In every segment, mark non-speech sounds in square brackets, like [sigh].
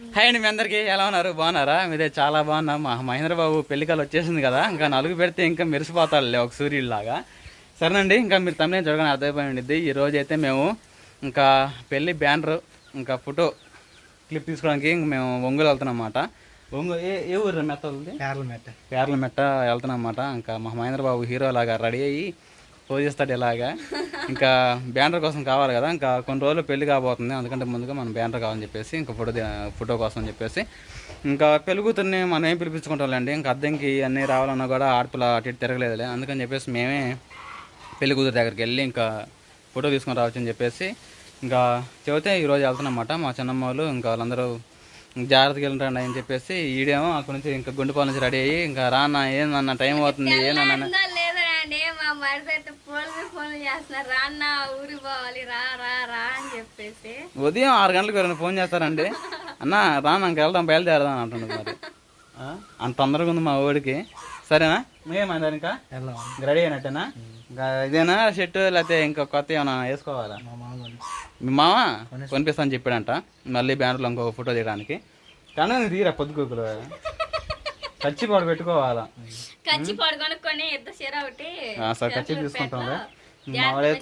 Hi అండి మీ అందరికీ. ఎలా ఉన్నారు? బాగున్నారా? మీదే చాలా బాగున్నా. మా మహేంద్ర బాబు పెళ్ళికాలు వచ్చేసింది కదా. ఇంకా నలుగు పెడితే ఇంకా మెరిసిపోతాడులే ఒక సూర్యుడిలాగా సరేనండి ఇంకా మీరు తమిళ చూడగానే అర్థమైపోయి ఉండిద్ది. ఈ రోజు అయితే మేము ఇంకా పెళ్ళి బ్యానర్ ఇంకా ఫోటో క్లిప్ తీసుకోవడానికి ఇంక మేము ఒంగోలు వెళ్తున్నాం అన్నమాట ఒంగోలు ఏ ఏ ఊరు ఉంది కేరళ మెట్ట పేర్ల మెట్ట వెళ్తున్నాం అన్నమాట ఇంకా మా మహేంద్ర బాబు హీరో లాగా రెడీ అయ్యి చేస్తాడు ఇలాగా ఇంకా బ్యానర్ కోసం కావాలి కదా ఇంకా కొన్ని రోజులు పెళ్ళి కాబోతుంది. అందుకంటే ముందుగా మనం బ్యానర్ కావాలని చెప్పేసి ఇంకా ఫోటో ఫోటో కోసం అని చెప్పేసి. ఇంకా పెళ్ళికూతుర్ని మనం ఏం పిలిపించుకుంటాంలేండి? ఇంకా అద్దెంకి అన్నీ రావాలన్నా కూడా ఆడపిల్ల అటు ఇటు తిరగలేదులే. అందుకని చెప్పేసి మేమే పెళ్ళి కూతురు దగ్గరికి వెళ్ళి ఇంకా ఫోటో తీసుకొని రావచ్చు అని చెప్పేసి ఇంకా చెబితే ఈరోజు వెళ్తున్నమాట మా చిన్నమ్మ వాళ్ళు ఇంకా వాళ్ళందరూ జాగ్రత్తగా వెళ్ళండి అని చెప్పేసి ఈడేమో అక్కడ నుంచి ఇంకా గుండెపాల నుంచి రెడీ అయ్యి ఇంకా రానా ఏందన్న టైం అవుతుంది ఏమన్నా ఉందో లేదో అండి మా మరిది అయితే ఫోన్ మీద ఫోన్ చేస్తున్నారు రా అన్న ఊరికి పోవాలి. రా రా రా అని చెప్పేసి. ఉదయం ఆరు గంటలకు ఎవరైనా ఫోన్ చేస్తారండి? అన్న రానా ఇంక వెళ్దాం బయలుదేరదాం అంటుండు మరి? అంత తొందరగా ఉంది మా ఊడికి సరేనా? మేమన్నారు ఇంకా? రెడీ అయినట్టేనా? ఇదేనా షర్టు లేకపోతే ఇంకా కొత్త ఏమైనా వేసుకోవాలా? మా మామ కొనిపిస్తాను చెప్పాడంట. మళ్ళీ బ్యానర్లో ఇంకో ఫోటో తీయడానికి. కానీ నువ్వు తీరా పొద్దుకూకులు కచ్చి పాడు పెట్టుకోవాలా? కచ్చి పొడి కొనుక్కొని ఇద్దరు చీర ఒకటి ఆ, సరే కచ్చి తీసుకుంటాం మావాడే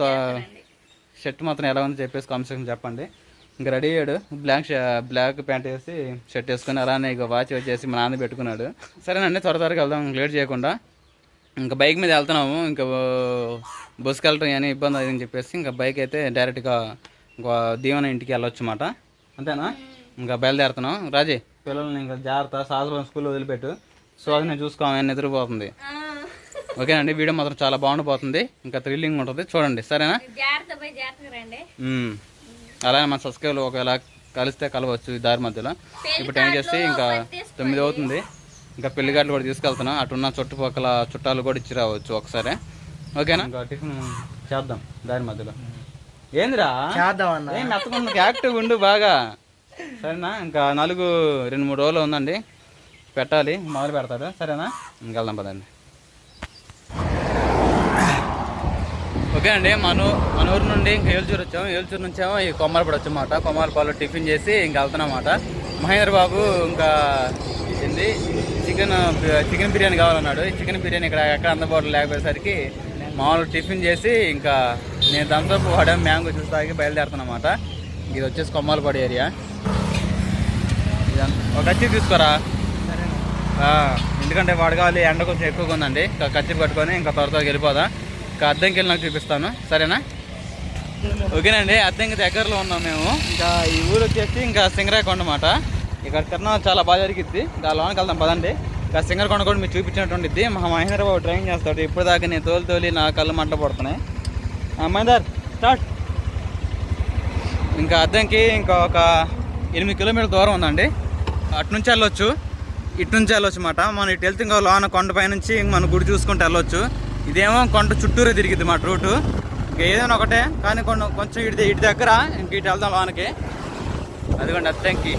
షర్ట్ మాత్రం ఎలా ఉందో చెప్పేసి కామెంట్ చెప్పండి. ఇంకా రెడీ అయ్యాడు. బ్లాక్ బ్లాక్ ప్యాంట్ వేసి షర్ట్ వేసుకుని అలానే ఇక వాచ్ వచ్చేసి మా నాన్న పెట్టుకున్నాడు. సరేనండి త్వర త్వరగా వెళ్దాం లేట్ చేయకుండా. ఇంకా బైక్ మీద వెళ్తున్నాము. ఇంకా బస్సుకి వెళ్ళటం అని ఇబ్బంది అయిందని చెప్పేసి ఇంకా బైక్ అయితే డైరెక్ట్గా ఇంకో దీవెన ఇంటికి వెళ్ళొచ్చు అన్నమాట అంతేనా? ఇంకా బయలుదేరుతున్నాం. రాజీ పిల్లల్ని ఇంకా జాగ్రత్త సాధులను స్కూల్లో వదిలిపెట్టు. సో అది నేను చూసుకోమని నిద్రపోతుంది ఓకేనండి వీడియో మాత్రం చాలా బాగుండిపోతుంది. ఇంకా థ్రిల్లింగ్ ఉంటుంది. చూడండి సరేనా. అలానే మన సబ్స్క్రైబ్ ఒకవేళ కలిస్తే కలవచ్చు ఈ దారి మధ్యలో. ఇప్పుడు టైం చేసి ఇంకా తొమ్మిది అవుతుంది. ఇంకా పెళ్ళిగాట్లు కూడా తీసుకెళ్తున్నాం. అటున్న చుట్టుపక్కల చుట్టాలు కూడా ఇచ్చి రావచ్చు ఒకసారి. ఓకేనా? ఇంకా టిఫిన్ చేద్దాం దారి మధ్యలో. ఏందిరా? ఏం మెత్తకుండా యాక్టివ్ ఉండు బాగా. సరేనా? ఇంకా నలుగు రెండు మూడు రోజులు ఉందండి. పెట్టాలి. మొదలు పెడతారు. సరేనా? ఇంకెళ్దాం పదండి. ఓకే అండి. మన మన ఊరు నుండి ఇంకా ఏల్చూరు వచ్చాము. ఏల్చూరు నుంచేమో ఈ కొమ్మలపాడు వచ్చామాట కొమ్మలపాడు టిఫిన్ చేసి ఇంకా వెళ్తున్నామాట మహేంద్ర బాబు ఇంకా ఏంది? చికెన్ చికెన్ బిర్యానీ కావాలన్నాడు. ఈ చికెన్ బిర్యానీ ఇక్కడ ఎక్కడ అందుబాటులో లేకపోయేసరికి మామూలు టిఫిన్ చేసి ఇంకా నేను థమ్స్అప్ వాడే మ్యాంగో జ్యూస్ తాగి బయలుదేరుతున్నమాట ఇది వచ్చేసి కొమ్మలపాడు ఏరియా. ఒక కచ్చి తీసుకోరా. ఎందుకంటే ఎందుకంటే కావాలి ఎండ కొంచెం ఎక్కువగా ఉందండి. ఇంకా కత్తి పట్టుకొని ఇంకా త్వర త్వరగా వెళ్ళిపోదా. ఇంకా అద్దెంకి వెళ్ళి నాకు చూపిస్తాను. సరేనా? ఓకేనండి అద్దెంకి దగ్గరలో ఉన్నాం మేము. ఇంకా ఈ ఊరు వచ్చేసి ఇంకా సింగరాకొండ అనమాట ఇక్కడ తిరణాలు చాలా బాగా జరిగిద్ది. ఇంకా లోనికి వెళ్దాం పదండి. ఇంకా సింగరకొండ కూడా మీరు చూపించినటువంటిది మా మహేంద్ర బాబు డ్రైవింగ్ చేస్తాడు. ఇప్పుడు దాకా నేను తోలి తోలి నా కళ్ళు మంట పడుతున్నాయి. ఆ, మహేందర్ స్టార్ట్. ఇంకా అద్దంకి ఇంకా ఒక ఎనిమిది కిలోమీటర్ల దూరం ఉందండి. అటు నుంచి వెళ్ళొచ్చు ఇటు నుంచి వెళ్ళొచ్చు అనమాట మనం ఇటు వెళ్తే ఇంకా లోన కొండపై నుంచి మన గుడి చూసుకుంటూ వెళ్ళొచ్చు. ఇదేమో కొండ చుట్టూరు తిరిగిద్ది మాట రూటు. ఇంకా ఏదైనా ఒకటే కానీ కొండ కొంచెం ఇటు ఇటు దగ్గర ఇంక ఇటు వెళ్దాం లోనకి. అదిగోండి అత్తంకి.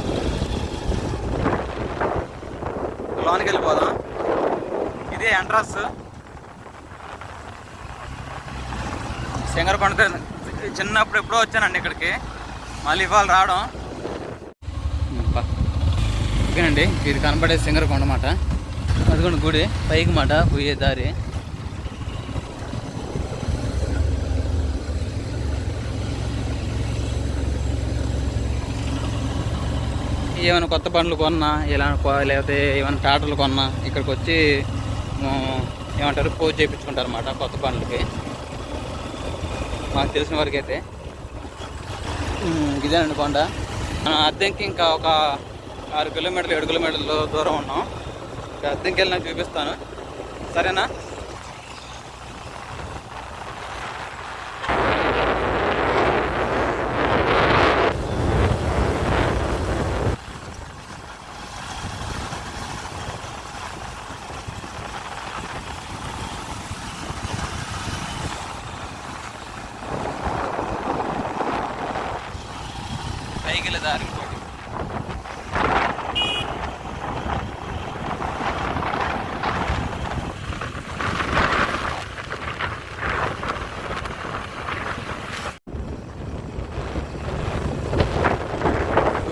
లోనికి వెళ్ళిపోదాం. ఇదే ఎంట్రన్స్ సింగరకొండ చిన్నప్పుడు ఎప్పుడో వచ్చానండి ఇక్కడికి. మళ్ళీ ఇవాళ రావడం. ఓకేనండి ఇది కనబడే సింగరకొండ మాట. అదిగోండి గుడి. పైకి మాట పోయే దారి. ఏమైనా కొత్త బండ్లు కొన్నా ఇలా లేకపోతే ఏమైనా టాటర్లు కొన్నా ఇక్కడికి వచ్చి ఏమంటారు పూజ చేయించుకుంటారు అన్నమాట కొత్త బండ్లకి మాకు తెలిసిన వరకు అయితే ఇదేనండి కొండ. మనం అద్దెంకి ఇంకా ఒక ఆరు కిలోమీటర్లు ఏడు కిలోమీటర్లు దూరం ఉన్నాం. ఇంకా అద్దెంకి వెళ్ళి నాకు చూపిస్తాను. సరేనా పైకి వెళ్ళే దారి ఇంకోటి.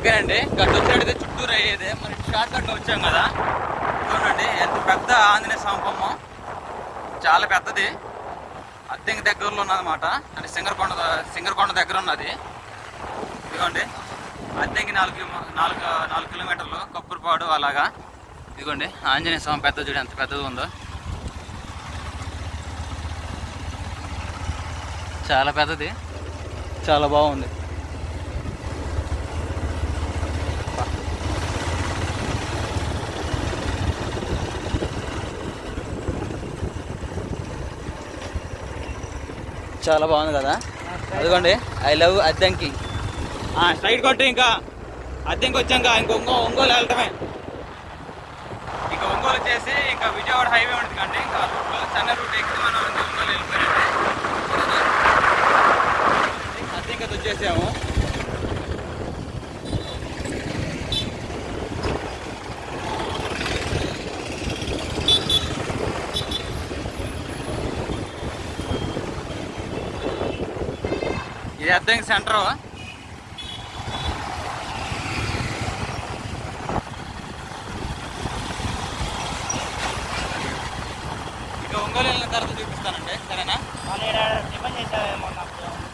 ఓకేనండి గట్టు వచ్చినట్టయితే చుట్టూ అయ్యేది. మరి షార్ట్ కట్లో వచ్చాం కదా. చూడండి ఎంత పెద్ద ఆంజనేయ సంపమ్మ చాలా పెద్దది. అద్దెంక దగ్గరలో ఉన్నదన్నమాట. అంటే సింగరకొండ సింగరకొండ దగ్గర ఉన్నది. ఇదిగోండి. అద్దెంకి నాలుగు కిలో- నాలుగు నాలుగు కిలోమీటర్లు కప్పురుపాడు అలాగా. ఇదిగోండి ఆంజనేయ స్వామి పెద్ద చూడు ఎంత పెద్దది ఉందో. చాలా పెద్దది. చాలా బాగుంది. చాలా బాగుంది కదా. అదిగోండి ఐ లవ్ అద్దంకి స్ట్రైట్ కొట్టి ఇంకా. అద్దెంకి వచ్చాక ఇంక ఒంగో ఒంగోలు వెళ్ళటమే ఇంకా ఒంగోలు వచ్చేసి ఇంకా విజయవాడ హైవే ఉంటుంది కండి ఇంకా రూట్లో రూట్ ఎక్కి మనం ఇంకా ఒంగోలు వెళ్ళిపోయాం అద్దెంకి వచ్చేసాము. ఇది అద్దెంకి సెంటర్. ఇక ఒంగోలు వెళ్ళిన తర్వాత చూపిస్తానండి సరేనా?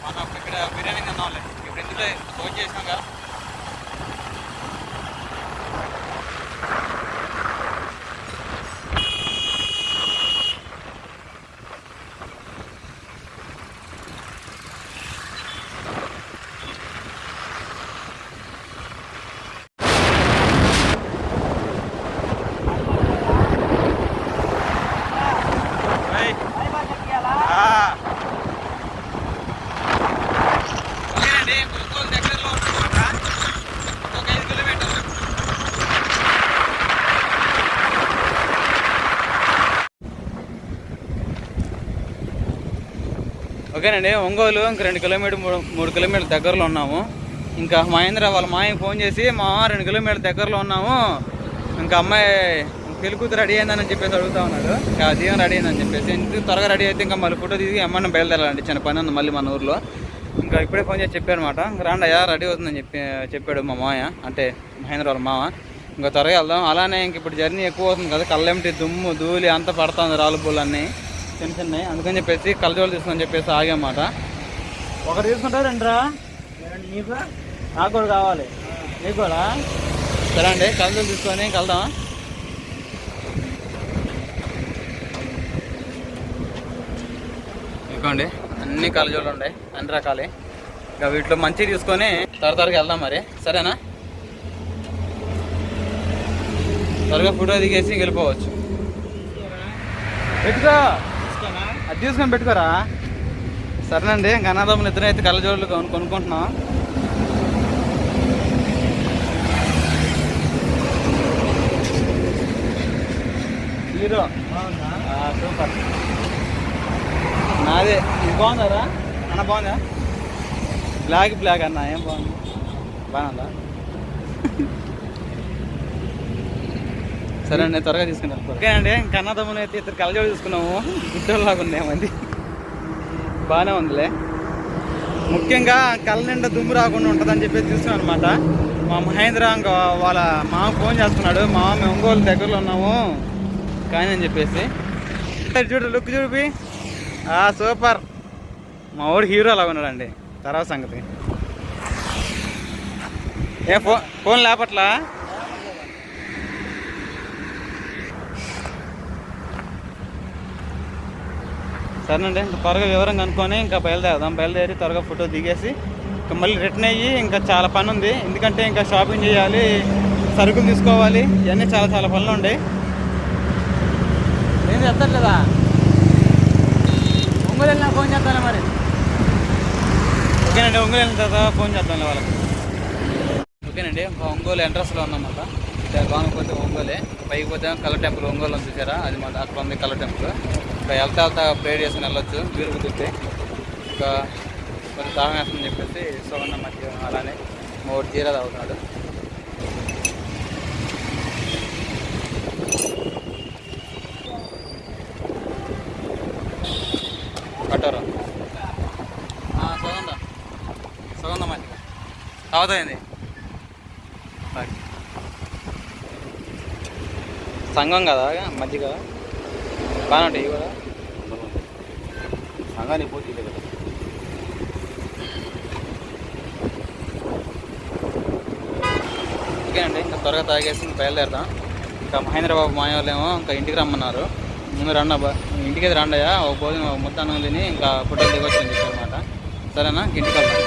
మనం ఇక్కడ బిర్యానీ తిన్నాంలే. ఇప్పుడు ఇందులో భోజనం చేసాం కదా ఏయ్. ఆ. ఓకేనండి ఒంగోలు దగ్గరలో ఉంటుందన్నమాట ఒక ఐదు కిలోమీటర్లు ఓకేనండి ఒంగోలు ఇంక రెండు కిలోమీటర్ మూడు మూడు కిలోమీటర్ల దగ్గరలో ఉన్నాము. ఇంకా మహేంద్ర వాళ్ళ మాయకి ఫోన్ చేసి మా రెండు కిలోమీటర్ల దగ్గరలో ఉన్నాము. ఇంకా అమ్మాయి పెళ్ళి కూతురు రెడీ అయిందని చెప్పేసి అడుగుతా ఉన్నాడు. ఇంకా దీవెన రెడీ అయిందని చెప్పేసి ఇంత త్వరగా రెడీ అయితే ఇంకా మళ్ళీ ఫోటో తీసి అమ్మని బయలుదేరాలండి. చిన్న పని ఉంది మళ్ళీ మన ఊర్లో. ఇంకా ఇప్పుడే ఫోన్ చేసి చెప్పారనమాట ఇంకా రాండి అయ్యా రెడీ అవుతుందని చెప్పి చెప్పాడు మా మాయ అంటే మహేంద్ర వాళ్ళ మామ. ఇంకా త్వరగా వెళ్దాం. అలానే ఇంక ఇప్పుడు జర్నీ ఎక్కువ అవుతుంది కదా కళ్ళెమిటి దుమ్ము ధూళి అంతా పడుతుంది రాళ్ళు పూలన్నీ చిన్న చిన్నవి అందుకని చెప్పేసి కలజోలు తీసుకొని చెప్పేసి ఆగామాట ఒకటి తీసుకుంటా రెండురా? నాకు? కూడా కావాలి. నీకు కూడా? సరే అండి కలజోలు తీసుకొని వెళ్దాం ఇదిగోండి అన్ని కలజోళ్ళు ఉన్నాయి అన్ని రకాలే. ఇక వీటిలో మంచి తీసుకొని త్వర త్వరగా వెళ్దాం మరి. సరేనా? త్వరగా ఫోటో దిగేసి వెళ్ళిపోవచ్చు. పెట్టుకో! తీసుకొని పెట్టుకోరా? సరేనండి ఇంకా అనాథములు ఇద్దరు అయితే కళ్ళజోళ్ళు కొను కొనుక్కుంటున్నాం. హీరో. సూపర్. నాదే ఇది బాగుందారా? అన్న బాగుందా? బ్లాక్ బ్లాక్ అన్న ఏం బాగుంది? బాగుందా? సరే అండి త్వరగా తీసుకున్నాను ఓకే అండి కన్నదమ్ముని అయితే ఇద్దరు కలజోడు చూసుకున్నాము. ఇద్దరులాగా ఉన్నాయి మంది బాగానే ఉందిలే. ముఖ్యంగా కళ్ళ నిండా దుమ్ము రాకుండా ఉంటుందని చెప్పేసి తీసుకున్నాను అనమాట మా మహేంద్ర వాళ్ళ మామ ఫోన్ చేస్తున్నాడు మామ మేము ఒంగోలు దగ్గరలో ఉన్నాము. కానీ అని చెప్పేసి. చూడు లుక్ చూపి ఆ సూపర్. మా ఊడు హీరో అలా ఉన్నాడండి. తర్వాత సంగతి. ఏ ఫోన్ ఫోన్ లేపట్లా? సరేనండి. ఇంకా త్వరగా వివరం కనుక్కొని ఇంకా బయలుదేరదాం. బయలుదేరి త్వరగా ఫోటో దిగేసి ఇంకా మళ్ళీ రిటర్న్ అయ్యి ఇంకా చాలా పని ఉంది ఎందుకంటే ఇంకా షాపింగ్ చేయాలి సరుకులు తీసుకోవాలి ఇవన్నీ చాలా చాలా పనులు ఉండే. ఏం చెప్తారు ఒంగోలు వెళ్ళినా ఫోన్ చేస్తాను మరి? ఓకేనండి ఒంగోలు వెళ్ళిన తర్వాత ఫోన్ చేస్తాను వాళ్ళకి. ఓకేనండి ఒంగోలు ఎంట్రన్స్లో ఉందన్నమాట బాగుపోతే ఒంగోలే. పైకి పోతే కలర్ టెంపుల్ ఒంగోలు ఉంది చూసారా? అది మన అక్కడ ఉంది కలర్ టెంపుల్. ఇక్కడ వెళ్తా వెళ్తా ప్రేర్ చేసుకుని వెళ్ళొచ్చు. వీరు కుదిరితే ఇంకా కొంచెం దాహం వేస్తుందని చెప్పేసి సువర్ణ మధ్య అలానే మూడు జీరా తాగుతున్నాడు. కట్టరు? సగందా సగందా మంచిగా తాగుతాయింది సంఘం కదా మజ్జిగ కదా? ఇవి కూడా సంఘానికి పోటీ కదా. ఓకేనండి ఇంకా త్వరగా తాగేసి ఇంకా బయలుదేరదాం. ఇంకా మహేంద్రబాబు మాయ వాళ్ళు ఏమో ఇంకా ఇంటికి రమ్మన్నారు. ముందు రండి ఇంటికి అయితే రండయ్యా. ఒక భోజనం ఒక ముద్ద అన్నం తిని ఇంకా ఫోటో దిగొచ్చు అని చెప్పారు అనమాట సరేనా? ఇంటికి వెళ్దాం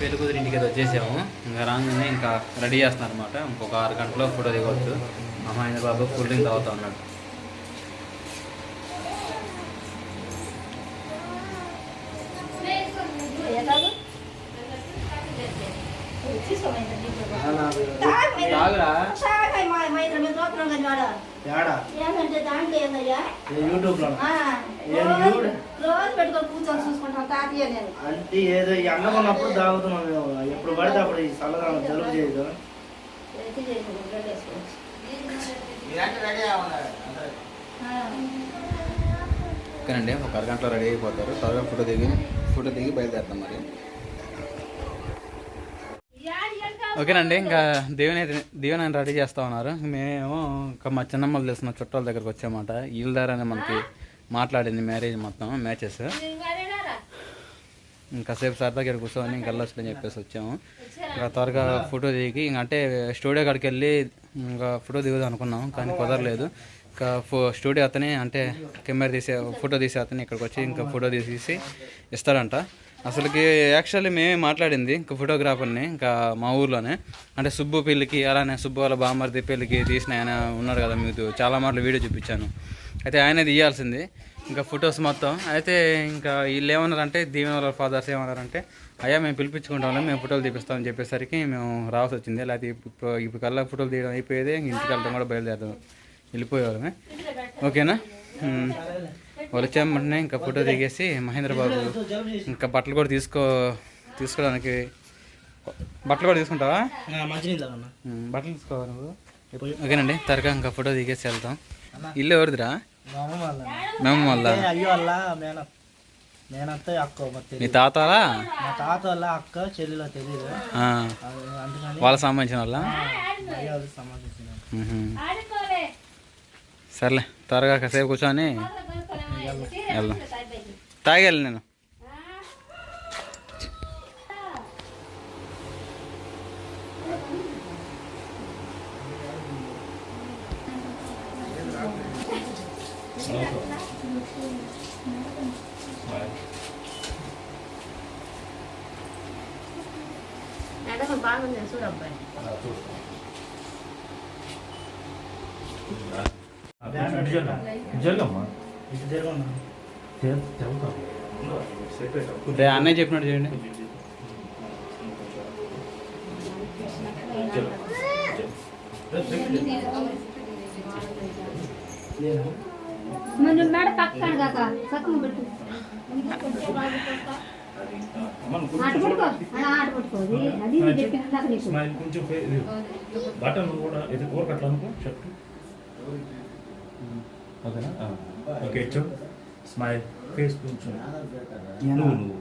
పెళ్ళి కూతురు ఇంటికి అయితే వచ్చేసాము ఇంకా రాగానే ఇంకా రెడీ చేస్తున్నారు అనమాట ఇంకొక ఆరు గంటలో ఫోటో దిగవచ్చు మా మహేంద్ర బాబు కూల్ డ్రింక్ తాగుతా ఉన్నాడు తాగురా ఏడా ఏమంటే దాంట్లో ఏందయ్యా? ఏ యూట్యూబ్లో ఆ, ఏం రోజు చూడు. రోజు పెట్టుకొని కూర్చొని చూసుకుంటాం తాతయ్య నేను. అంటే ఏదో ఈ అన్నం ఉన్నప్పుడు తాగుతున్నాం మేము. ఎప్పుడు పడితే అప్పుడు ఈ చల్లగా జలుబు చేయదు. ఓకేనండి ఒక అరగంటలో రెడీ అయిపోతారు. త్వరగా ఫోటో దిగి ఫోటో దిగి బయలుదేరుతాం మరి. ఓకేనండి ఇంకా దేవుని అయితే దేవుని ఆయన రెడీ చేస్తా ఉన్నారు. మేము ఇంకా మా చిన్నమ్మలు తెలిసిన చుట్టాల దగ్గరకు వచ్చామాట వీళ్ళ ద్వారానే మనకి మాట్లాడింది మ్యారేజ్ మొత్తం మ్యాచెస్ ఇంకా సేపు సరదాగా ఇక్కడ కూర్చొని ఇంకా వెళ్ళొచ్చు అని చెప్పేసి వచ్చాము. ఇంకా త్వరగా ఫోటో దిగి ఇంకా అంటే స్టూడియో కాడికి వెళ్ళి ఇంకా ఫోటో దిగుదాం అనుకున్నాం కానీ కుదరలేదు. ఇంకా ఫో స్టూడియో అతనే అంటే కెమెరా తీసే ఫోటో తీసే అతను ఇక్కడికి వచ్చి ఇంకా ఫోటో తీసేసి ఇస్తాడంట. అసలుకి యాక్చువల్లీ మేమే మాట్లాడింది ఇంకా ఫోటోగ్రాఫర్ని ఇంకా మా ఊర్లోనే. అంటే సుబ్బు పెళ్ళికి అలానే సుబ్బు వాళ్ళ బామ్మర్ది పెళ్ళికి తీసిన ఆయన ఉన్నాడు కదా మీకు చాలా మాటలు వీడియో చూపించాను. అయితే ఆయనే తీయాల్సింది ఇంకా ఫొటోస్ మొత్తం. అయితే ఇంకా వీళ్ళు ఏమన్నారంటే దీవెన వాళ్ళ ఫాదర్స్ ఏమన్నారంటే అయ్యా మేము పిలిపించుకుంటాం మేము ఫోటోలు తీపిస్తామని చెప్పేసరికి మేము రావాల్సి వచ్చింది. లేకపోతే ఇప్పుడు ఇప్పుడు కల్లా ఫోటోలు తీయడం అయిపోయేది ఇంటికి వెళ్ళడం కూడా బయలుదేరడం. వెళ్ళిపోయేవాళ్ళమే. ఓకేనా? వాళ్ళు ఇంకా ఫోటో దిగేసి మహేంద్ర బాబు ఇంకా బట్టలు కూడా తీసుకో తీసుకోవడానికి బట్టలు కూడా తీసుకుంటావా? బట్టలు తీసుకోవాలి నువ్వు? ఓకేనండి త్వరగా ఇంకా ఫోటో దిగేసి వెళ్తాం ఇల్లు ఎవరిదిరా? వాళ్ళ. మేము వాళ్ళ. మీ తాత వాళ్ళ అక్క చెల్లిలో తెలియదు వాళ్ళకి సంబంధించిన వాళ్ళ? సర్లే. త్వరగా కాసేపు కూర్చొని వెళ్దాం. తాగేళ్ళి నేను. బాగుంది. చూడు. అన్నయ్య చెప్పినట్టు చేయండి. మేడ పక్కన కాక సక్కన పెట్టు. కొంచెం బటన్ కూడా ఇది ఓర్ కట్లా అనుకో షర్ట్. ఓకేనా. ఓకే ఇచ్చు. స్మైల్. ఫేస్ కొంచెం నువ్వు నువ్వు.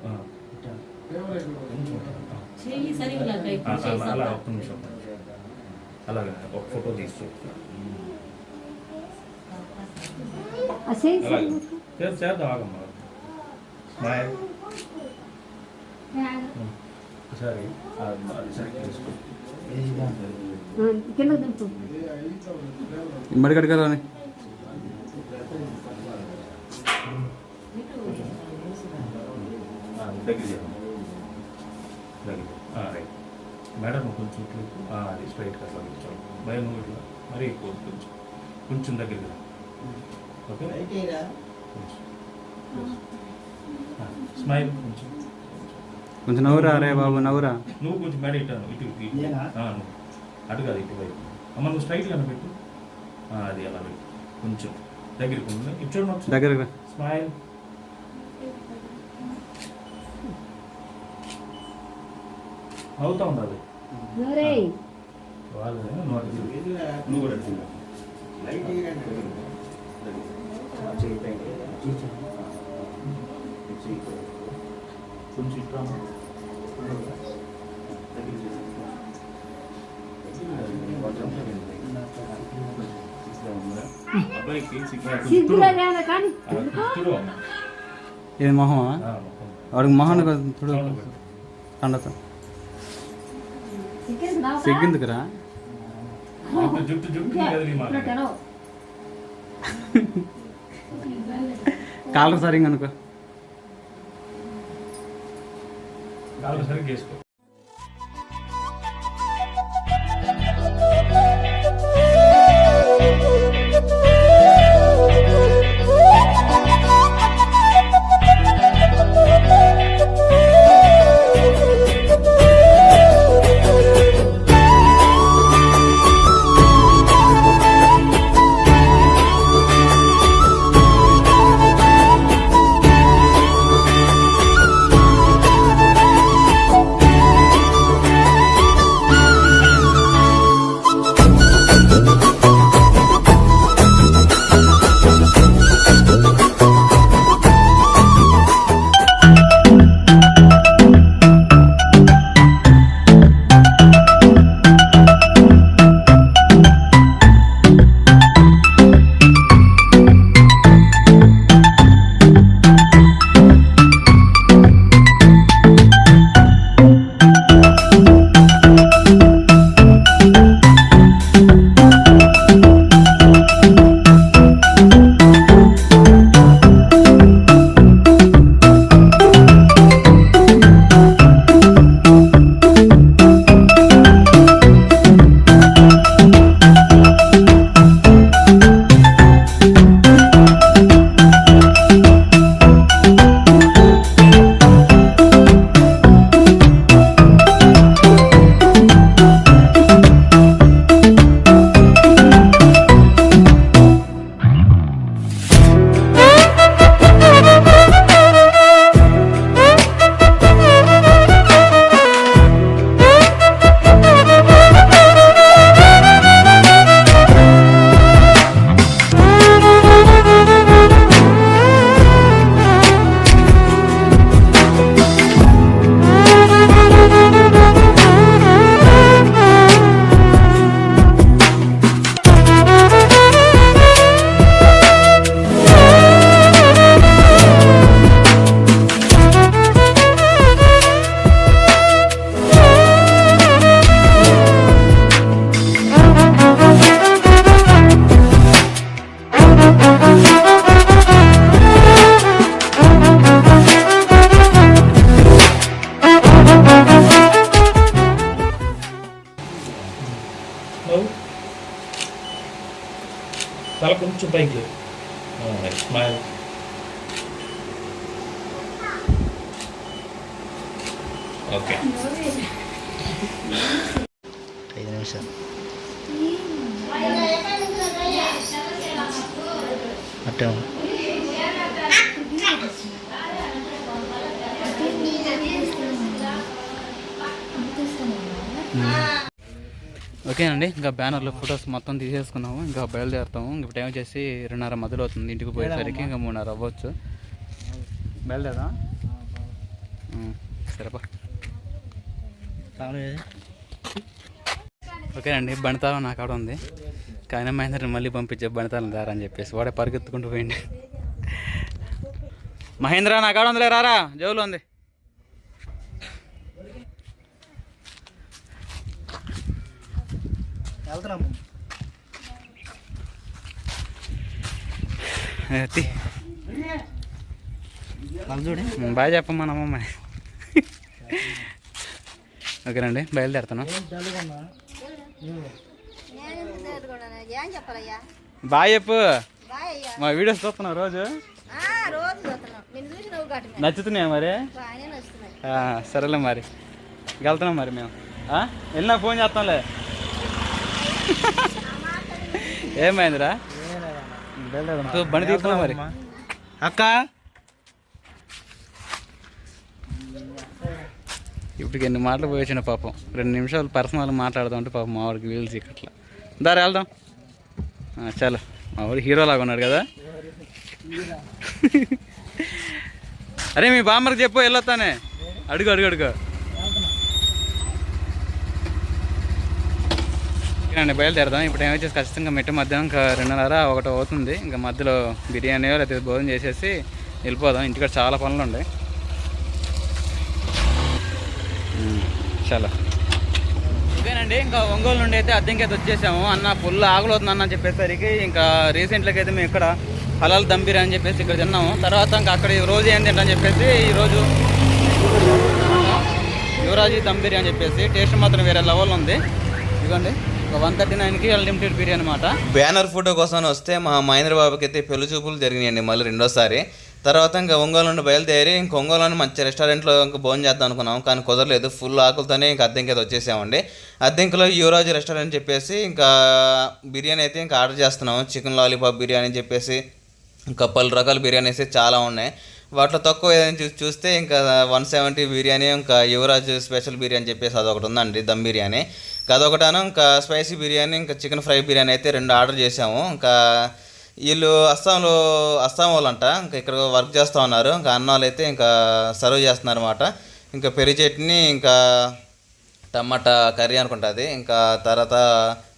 అలా ఒక్క నిమిషం. అలాగే ఒక ఫోటో తీసు చేద్దాం ఆగమ్మా. స్మైల్. ఒకసారి ఆ, అది సరిగ్గా తీసుకో కింద దింపు మరి కడగరా ఆ, దగ్గర. దగ్గర మేడం కొంచెం ఇట్లా ఆ, అది స్ట్రైట్గా అట్లా కూర్చోండి భయం ఇట్లా మరీ ఎక్కువ కొంచెం. కొంచెం దగ్గర ఓకే? స్మైల్ కొంచెం. కొంచెం నవ్వురా రే బాబు నవ్వురా. నువ్వు కొంచెం మేడ ఇట్టాను ఇటు అటు కాదు ఇటు వైపు. అమ్మ నువ్వు స్ట్రైట్గా పెట్టు. ఆ, అది అలా పెట్టు. కొంచెం. దగ్గరికి ఉంది ఇటు చూడండి ఒకసారి. దగ్గరకు రా. స్మైల్. నవ్వుతా ఉండాలి. నువ్వు. కొంచెం ఇట్లా ఇది మొహమా? వాడికి మొహాన్ని కండతో? సిగ్గిందుకురా? జుట్టు జుట్టు. కాలర్ సరిగ్గా అనుకో కాళ్ళు సరిగ్గా వేసుకో. తల కొంచెం పైకి స్మైల్ ఓకే ఓకేనండి ఇంకా బ్యానర్లో ఫొటోస్ మొత్తం తీసేసుకున్నాము ఇంకా బయలుదేరుతాము ఇంకా టైం వచ్చేసి రెండున్నర మధ్యలో అవుతుంది ఇంటికి పోయేసరికి ఇంకా మూడున్నర అవ్వచ్చు. బయలుదేరా? సరేపా ఓకేనండి బణితాలం నా కాడ ఉంది. కానీ మహేంద్రని మళ్ళీ పంపించే బణితాలం దారా అని చెప్పేసి వాడే పరిగెత్తుకుంటూ పోయింది మహేంద్ర నా కాడ ఉందిలే రారా జోలు ఉంది. వెళ్తున్నాము చూడే. బాగా చెప్పమ్మా నమ్మమ్మ ఓకేనండి బయలుదేరుతాను ఏం చెప్పాలయ్యా? బాయ్ చెప్పు. మా వీడియోస్ చూస్తున్నావు రోజు. ఆ, రోజు చూస్తున్నాం. నిన్ను చూసి నువ్వు కట్టినా నచ్చుతున్నాయా మరి? సరేలే మరి. వెళ్తున్నాం మరి మేము. ఆ? వెళ్ళినా ఫోన్ చేస్తాంలే. ఏమైందిరా? బండి తీస్తున్నాం మరి. అక్క! ఇప్పటికి ఎన్ని మాటలు పోయి వచ్చిన పాపం. రెండు నిమిషాలు పర్సనల్ మాట్లాడదాం అంటే పాపం మావాడికి వీలు చీకట్లా. దారి వెళ్దాం. చలో. మావాడు హీరో లాగా ఉన్నాడు కదా. [laughs] అరే మీ బామ్మకి చెప్పు వెళ్ళొస్తానే. అడుగు అడుగు అడుగు. అండి బయలుదేరదాం. ఇప్పుడు ఏమొచ్చేసి ఖచ్చితంగా మిట్ట మధ్యాహ్నం ఇంకా రెండున్నర ఒకటి అవుతుంది. ఇంకా మధ్యలో బిర్యానీ లేకపోతే భోజనం చేసేసి వెళ్ళిపోదాం. ఇంటికాడ చాలా పనులు ఉన్నాయి చాలా. ఓకేనండి ఇంకా ఒంగోలు నుండి అయితే అద్దెంకైతే అయితే వచ్చేసాము. అన్న ఫుల్ ఆకులు అవుతుంది అన్న చెప్పేసరికి ఇంకా రీసెంట్లకి అయితే మేము ఇక్కడ హలాల్ దమ్ బిర్యానీ అని చెప్పేసి ఇక్కడ తిన్నాము. తర్వాత ఇంకా అక్కడ ఈ రోజు ఏం తింటామని చెప్పేసి ఈరోజు యువరాజీ దమ్ బిర్యానీ చెప్పేసి టేస్ట్ మాత్రం వేరే లెవెల్ ఉంది. ఇదిగోండి. వన్ థర్టీ నైన్కి అన్లిమిటెడ్ బిర్యానీ అనమాట బ్యానర్ ఫోటో కోసం వస్తే మా మహేంద్ర బాబుకి అయితే పెళ్ళి చూపులు జరిగినాయండి మళ్ళీ రెండోసారి. తర్వాత ఇంకా ఒంగోలు నుండి బయలుదేరి ఇంక ఒంగోలు మంచి రెస్టారెంట్లో ఇంకా భోజనం చేద్దాం అనుకున్నాం. కానీ కుదరలేదు. ఫుల్ ఆకులతోనే ఇంకా అద్దెంకి అయితే వచ్చేసామండి. అద్దెంకిలో యువరాజు రెస్టారెంట్ చెప్పేసి ఇంకా బిర్యానీ అయితే ఇంకా ఆర్డర్ చేస్తున్నాం. చికెన్ లాలీపాప్ బిర్యానీ అని చెప్పేసి ఇంకా పలు రకాల బిర్యానీస్ చాలా ఉన్నాయి. వాటిలో తక్కువ ఏదైనా చూ చూస్తే ఇంకా వన్ సెవెంటీ బిర్యానీ ఇంకా యువరాజ్ స్పెషల్ బిర్యానీ చెప్పేసి అదొకటి ఉందండి దమ్ బిర్యానీ. ఇంకా అదొకటాను ఇంకా స్పైసీ బిర్యానీ ఇంకా చికెన్ ఫ్రై బిర్యానీ అయితే రెండు ఆర్డర్ చేసాము ఇంకా వీళ్ళు అస్సాంలో అస్సాం వాళ్ళంట ఇంకా ఇక్కడ వర్క్ చేస్తూ ఉన్నారు. ఇంకా అన్న అయితే ఇంకా సర్వ్ చేస్తున్నారు అనమాట ఇంకా పెరి చట్నీ ఇంకా టమాటా కర్రీ అనుకుంటుంది ఇంకా తర్వాత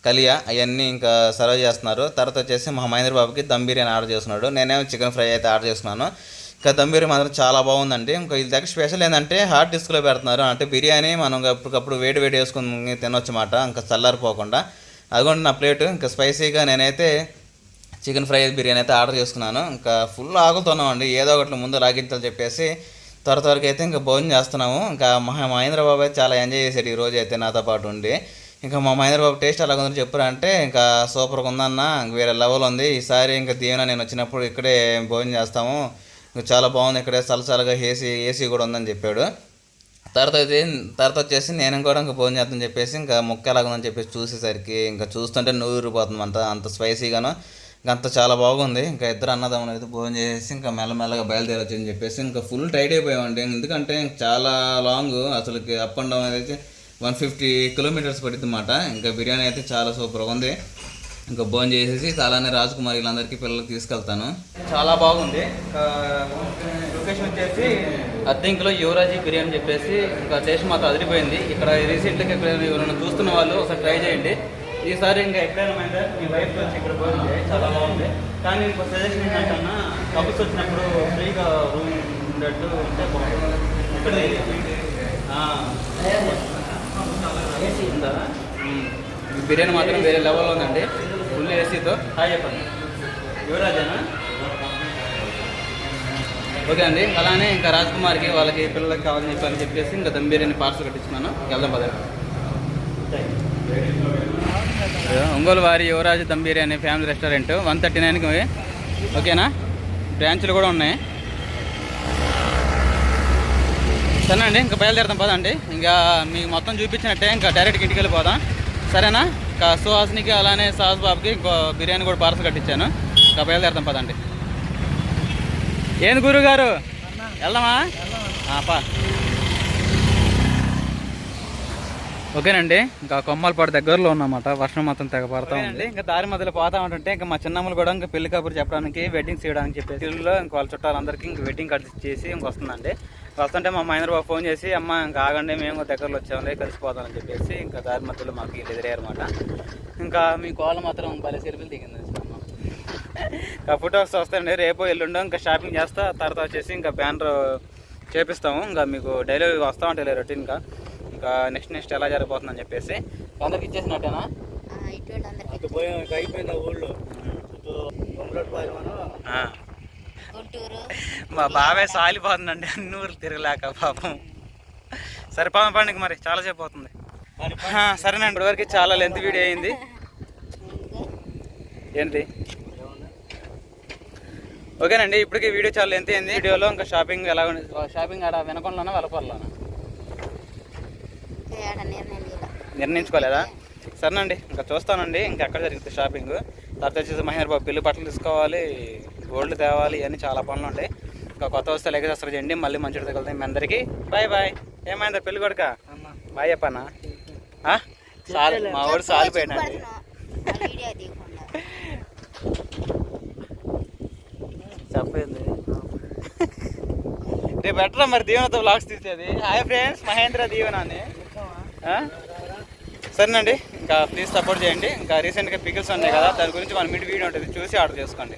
కలియా అవన్నీ ఇంకా సర్వ్ చేస్తున్నారు. తర్వాత వచ్చేసి మా మహేంద్ర బాబుకి దమ్ బిర్యానీ ఆర్డర్ చేస్తున్నాడు. నేనేమో చికెన్ ఫ్రై అయితే ఆర్డర్ చేసుకున్నాను ఇంకా దమ్ బిర్యానీ మాత్రం చాలా బాగుందండి. ఇంకా ఇది దగ్గర స్పెషల్ ఏంటంటే హాట్ డిస్క్లో పెడుతున్నారు. అంటే బిర్యానీ మనం అప్పటికప్పుడు వేడి వేడి వేసుకుని తినొచ్చు అన్నమాట ఇంకా చల్లారిపోకుండా. అదిగోండి నా ప్లేట్. ఇంకా స్పైసీగా నేనైతే చికెన్ ఫ్రై బిర్యానీ అయితే ఆర్డర్ చేసుకున్నాను. ఇంకా ఫుల్ ఆగుతున్నాం అండి ఏదో ఒకటి ముందు లాగించాలని చెప్పేసి త్వర త్వరగా అయితే ఇంకా భోజనం చేస్తున్నాము. ఇంకా మహా మహేంద్ర బాబు అయితే చాలా ఎంజాయ్ చేశాడు ఈ రోజు అయితే నాతో పాటు ఉండి. ఇంకా మా మహేంద్ర బాబు టేస్ట్ ఎలా ఉందని చెప్పారు అంటే ఇంకా సూపర్గా ఉందన్న. ఇంక వేరే లెవెల్ ఉంది. ఈసారి ఇంకా దీవెన నేను వచ్చినప్పుడు ఇక్కడే భోజనం చేస్తాము. చాలా బాగుంది ఇక్కడే చలచలగా ఏసీ ఏసీ కూడా ఉందని చెప్పాడు. తర్వాత అయితే తర్వాత వచ్చేసి నేను కూడా ఇంకా భోజనం చేద్దామని చెప్పేసి ఇంకా ముక్క ఎలాగుందని చెప్పేసి చూసేసరికి ఇంకా చూస్తుంటే నూరిపోతుంది అంత అంత స్పైసీగాను. ఇంకా అంత చాలా బాగుంది. ఇంకా ఇద్దరు అన్నదమ్ములు అయితే భోజనం చేసి ఇంకా మెల్లమెల్లగా బయలుదేరొచ్చు అని చెప్పేసి ఇంకా ఫుల్ టైట్ అయిపోయామండి. ఎందుకంటే చాలా లాంగ్ అసలు అప్ అండ్ డౌన్ అయితే వన్ ఫిఫ్టీ కిలోమీటర్స్ పడుతుంది అన్నమాట ఇంకా బిర్యానీ అయితే చాలా సూపర్గా ఉంది. ఇంకా భోజనం చేసేసి అలానే రాజకుమారి వీళ్ళందరికీ పిల్లలకి తీసుకెళ్తాను. చాలా బాగుంది. లొకేషన్ వచ్చేసి అద్దెంకిలో యువరాజీ బిర్యానీ చెప్పేసి ఇంకా టేస్ట్ మాత్రం అదిరిపోయింది. ఇక్కడ రీసెంట్గా ఇక్కడ ఎవరైనా చూస్తున్న వాళ్ళు ఒకసారి ట్రై చేయండి. ఈసారి ఇంకా ఎక్కడైనా మైందా మీ వైఫ్ వచ్చి ఇక్కడ భోజనం చేయి చాలా బాగుంది. కానీ ఇంకో సజెషన్ ఏంటంటే కపుల్స్ వచ్చినప్పుడు ఫ్రీగా రూమ్ ఉండేట్టు ఉంటే బాగుంటుంది. ఇక్కడ బిర్యానీ మాత్రం వేరే లెవెల్లో ఉందండి. ఏసీతో హాయ్ చెప్పండి. యువరాజేనా? ఓకే అండి అలానే ఇంకా రాజ్ కుమార్కి వాళ్ళకి పిల్లలకి కావాలని చెప్పని చెప్పేసి ఇంకా దమ్ బిర్యానీ పార్సల్ కట్టించుకున్నాను. వెళ్దాం పద ఒంగోలు వారి Yuvaraju dum biryani family restaurant. One thirty నైన్కి ఓకేనా? బ్రాంచ్లు కూడా ఉన్నాయి. సరేనండి ఇంకా బయలుదేరుతాం పదండి. ఇంకా మీకు మొత్తం చూపించినట్టే ఇంకా డైరెక్ట్గా ఇంటికి వెళ్ళిపోదాం. సరేనా? సుహాస్నికి అలానే సాహస్ బాబుకి బిర్యానీ కూడా పార్సల్ కట్టించాను. ఇంకా బయలుదేరుతాం పదండి. ఏంది గురువు గారు వెళ్దామా పా. ఓకేనండి ఇంకా కొమ్మలపాడు దగ్గరలో ఉన్నమాట వర్షం మొత్తం తెగ పడతా ఉంది. ఇంకా దారి మధ్యలో పోతా ఉంటుంటే ఇంకా మా చిన్నమ్మలు కూడా ఇంకా పెళ్ళి కబురు చెప్పడానికి వెడ్డింగ్ చేయడానికి చెప్పేసి ఇల్లులో ఇంకా వాళ్ళ చుట్టాలందరికీ ఇంకా వెడ్డింగ్ కట్ చేసి ఇంక వస్తుందండి. వస్తుంటే మా మహేంద్ర బాబు ఫోన్ చేసి అమ్మ ఇంకా ఆగండి మేము దగ్గరలో వచ్చామండి కలిసిపోతామని చెప్పేసి ఇంకా దారి మధ్యలో మాకు వీళ్ళు ఎదిరారన్నమాట. ఇంకా మీ కోళ్ళ మాత్రం భలే సెల్ఫీలు దిగింది అమ్మ. ఇంకా ఫొటోస్ వస్తాయండి. రేపు ఎల్లుండో ఇంకా షాపింగ్ చేస్తా తర్వాత వచ్చేసి ఇంకా బ్యానర్ చేపిస్తాము. ఇంకా మీకు డైలీ వస్తూ ఉంటాయి రొటీన్గా ఇంకా నెక్స్ట్ నెక్స్ట్ ఎలా జరిగిపోతుందని చెప్పేసి అందరికి ఇచ్చేసినట్టేనా అయిపోయింది ఆ ఊళ్ళో ఇటు కొమరటిపాలెం అను, ఆ. గుంటూరు. మా బాబాయ్ సాలిపోతుందండి అన్ని ఊర్లు తిరగలేక పాపం. సరే పాపం పండుగ మరి చాలా సేపు అవుతుంది. సరేనండి ఇప్పటివరకు చాలా లెంత్ వీడియో అయింది. ఏంటి? ఓకేనండి ఇప్పటికి వీడియో చాలా లెంత్ అయింది. వీడియోలో ఇంకా షాపింగ్ ఎలా ఉంది? షాపింగ్ ఆడ వెనకొండలోనా వెలపల్లోనా. నిర్ణయించుకోలేదా? సరేనండి ఇంకా చూస్తానండి ఇంకా ఎక్కడ జరుగుతుంది షాపింగ్ తర్వాత వచ్చేసి మహేంద్ర బాబు పెళ్ళి బట్టలు తీసుకోవాలి. గోల్డ్ తేవాలి ఇవన్నీ చాలా పనులు ఉంటాయి. ఇంకా కొత్త వస్తే లెక్క చేస్తారు చేయండి మళ్ళీ మంచిగా తగులుతాయి మీ అందరికీ. Bye bye. ఏమైందా? పెళ్ళి కొడుక? బాయ్ చెప్పనా? సాల్ మా వాడు తీయకుండా. చెప్పేది రేపు ఎట్లా మరి దీవెనతో బ్లాగ్స్ తీసేది హాయ్ ఫ్రెండ్స్ మహేంద్ర దీవెన అని? సరేనండి. ఇంకా ప్లీజ్ సపోర్ట్ చేయండి. ఇంకా రీసెంట్గా పికిల్స్ ఉన్నాయి కదా దాని గురించి వన్ మినిట్ వీడియో ఉంటుంది. చూసి ఆర్డర్ చేసుకోండి.